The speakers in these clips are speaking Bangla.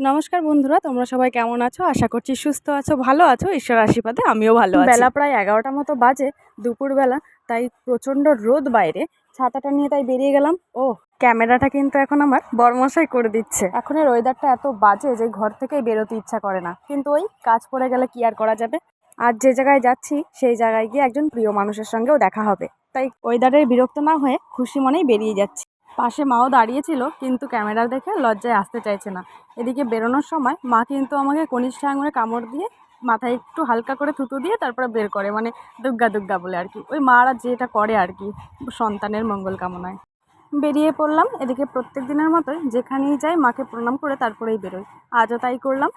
নমস্কার বন্ধুরা, তোমরা সবাই কেমন আছো? আশা করছি সুস্থ আছো, ভালো আছো, ঈশ্বর আশীর্বাদে আমিও ভালো আছি। বেলা প্রায় এগারোটা মতো বাজে, দুপুরবেলা, তাই প্রচণ্ড রোদ বাইরে। ছাতাটা নিয়ে তাই বেরিয়ে গেলাম। ও, ক্যামেরাটা কিন্তু এখন আমার বরমশাই করে দিচ্ছে। এখনের ওয়েদারটা এত বাজে যে ঘর থেকেই বেরোতে ইচ্ছা করে না। কিন্তু ওই কাজ পড়ে গেলে কি আর করা যাবে? আর যে জায়গায় যাচ্ছি, সেই জায়গায় গিয়ে একজন প্রিয় মানুষের সঙ্গেও দেখা হবে। তাই ওয়েদারের বিরক্ত না হয়ে খুশি মনেই বেরিয়ে যাচ্ছি। পাশে মাও দাঁড়িয়েছিল, কিন্তু ক্যামেরা দেখে লজ্জায় আসতে চাইছে না। এদিকে বেরোনোর সময় মা কিন্তু আমাকে কনিষ্ঠ আঙুলে কামড় দিয়ে মাথায় একটু হালকা করে থুতু দিয়ে তারপরে বের করে মানে দুগ্গা দুগ্গা বলে আর কি। ওই মারা যেটা করে আর কি, সন্তানের মঙ্গল কামনায়। বেরিয়ে পড়লাম, এদিকে প্রত্যেক দিনের মতোই যেখানেই যাই মাকে প্রণাম করে তারপরেই বেরোই। আজও তাই করলাম।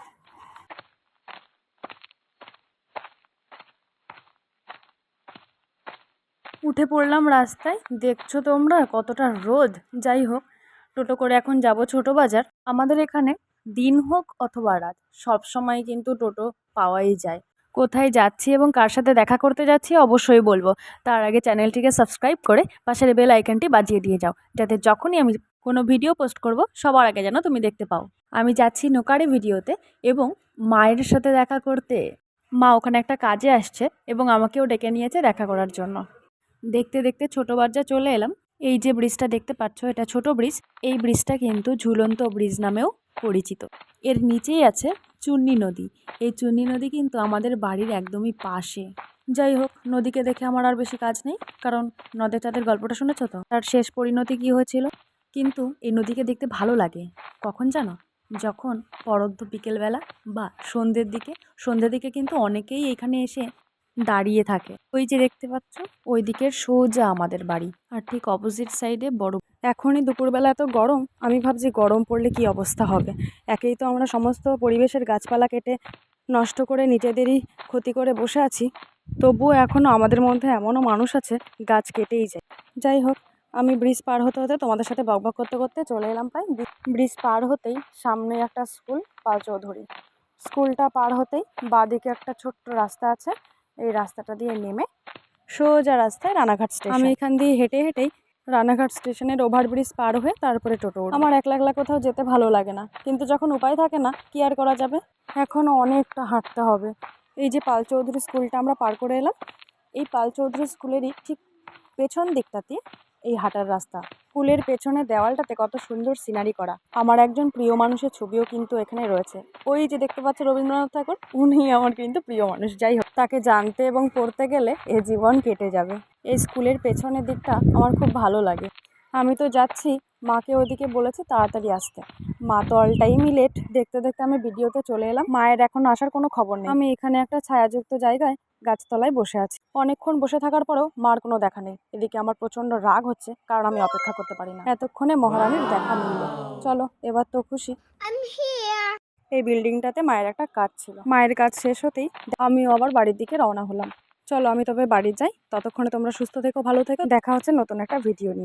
উঠে পড়লাম রাস্তায়। দেখছ তোমরা কতটা রোদ। যাই হোক, টোটো করে এখন যাব ছোটো বাজার। আমাদের এখানে দিন হোক অথবা রাত, সব সময় কিন্তু টোটো পাওয়াই যায়। কোথায় যাচ্ছি এবং কার সাথে দেখা করতে যাচ্ছি অবশ্যই বলব। তার আগে চ্যানেলটিকে সাবস্ক্রাইব করে পাশের বেল আইকনটি বাজিয়ে দিয়ে যাও, যাতে যখনই আমি কোনো ভিডিও পোস্ট করব, সবার আগে যেন তুমি দেখতে পাও। আমি যাচ্ছি নোকারে ভিডিওতে এবং মায়ের সাথে দেখা করতে। মা ওখানে একটা কাজে আসছে এবং আমাকেও ডেকে নিয়েছে দেখা করার জন্য। দেখতে দেখতে ছোটো বাজার চলে এলাম। এই যে ব্রিজটা দেখতে পাচ্ছ, এটা ছোট ব্রিজ। এই ব্রিজটা কিন্তু ঝুলন্ত ব্রিজ নামেও পরিচিত। এর নিচেই আছে চুন্নি নদী। এই চুন্নি নদী কিন্তু আমাদের বাড়ির একদমই পাশে। যাই হোক, নদীকে দেখে আমার আর বেশি কাজ নেই, কারণ নদে তাদের গল্পটা শুনেছো তো? তার শেষ পরিণতি কী হয়েছিল? কিন্তু এই নদীকে দেখতে ভালো লাগে। কখন জানো? যখন পরদ্ধ বিকেলবেলা বা সন্ধ্যের দিকে সন্ধ্যের দিকে কিন্তু অনেকেই এখানে এসে দাঁড়িয়ে থাকে। ওই যে দেখতে পাচ্ছ ওই দিকের সোজা আমাদের বাড়ি। আর ঠিক অপোজিট সাইডে বড়। এখনই দুপুরবেলা এত গরম, আমি ভাবছি গরম পড়লে কি অবস্থা হবে? একেই তো আমরা সমস্ত পরিবেশের গাছপালা কেটে নষ্ট করে নিজেদেরই ক্ষতি করে বসে আছি। তবুও এখনও আমাদের মধ্যে এমনও মানুষ আছে, গাছ কেটেই যায়। যাই হোক, আমি ব্রিজ পার হতে হতে তোমাদের সাথে বকবক করতে করতে চলে এলাম প্রায়। ব্রিজ পার হতেই সামনে একটা স্কুল পাল চৌধুরী স্কুলটা পার হতেই বাঁদিকে একটা ছোট্ট রাস্তা আছে। এই রাস্তাটা দিয়ে নেমে সোজা রাস্তায় রানাঘাট স্টেশন। আমি এখান দিয়ে হেঁটে হেঁটেই রানাঘাট স্টেশনের ওভারব্রিজ পার হয়ে তারপরে টোটো আমার একলা একলা কোথাও যেতে ভালো লাগে না কিন্তু যখন উপায় থাকে না কি আর করা যাবে? এখনও অনেকটা হাঁটতে হবে। এই যে পাল চৌধুরী স্কুলটা আমরা পার করে এলাম এই পাল চৌধুরী স্কুলেরই ঠিক পেছন দিকটাতে এই হাঁটার রাস্তা। স্কুলের পেছনে দেওয়ালটাতে কত সুন্দর সিনারি করা। আমার একজন প্রিয় মানুষের ছবিও কিন্তু এখানে রয়েছে। ওই যে দেখতে পাচ্ছ রবীন্দ্রনাথ ঠাকুর, উনি আমার কিন্তু প্রিয় মানুষ। যাই হোক, তাকে জানতে এবং পড়তে গেলে এ জীবন কেটে যাবে। এই স্কুলের পেছনের দিকটা আমার খুব ভালো লাগে। আমি তো যাচ্ছি মাকে ওইদিকে বলেছে তাড়াতাড়ি আসতে। মা তো অল টাইমই লেট দেখতে দেখতে আমি ভিডিওতে চলে এলাম। মায়ের এখন আসার কোনো খবর নেই। আমি এখানে একটা ছায়াযুক্ত জায়গায় গাছতলায় বসে আছি। অনেকক্ষণ বসে থাকার পরেও মার কোনো দেখা নেই। এদিকে আমার প্রচণ্ড রাগ হচ্ছে কারণ আমি অপেক্ষা করতে পারি না। এতক্ষণে মহারানীর দেখা মিলল। চলো এবার তো খুশি। এই বিল্ডিংটাতে মায়ের একটা কাজ ছিল। মায়ের কাজ শেষ হতেই আমিও আবার বাড়ির দিকে রওনা হলাম। চলো আমি তবে বাড়ি যাই। ততক্ষণে তোমরা সুস্থ থেকো ভালো থেকো। দেখা হচ্ছে নতুন একটা ভিডিও নিয়ে।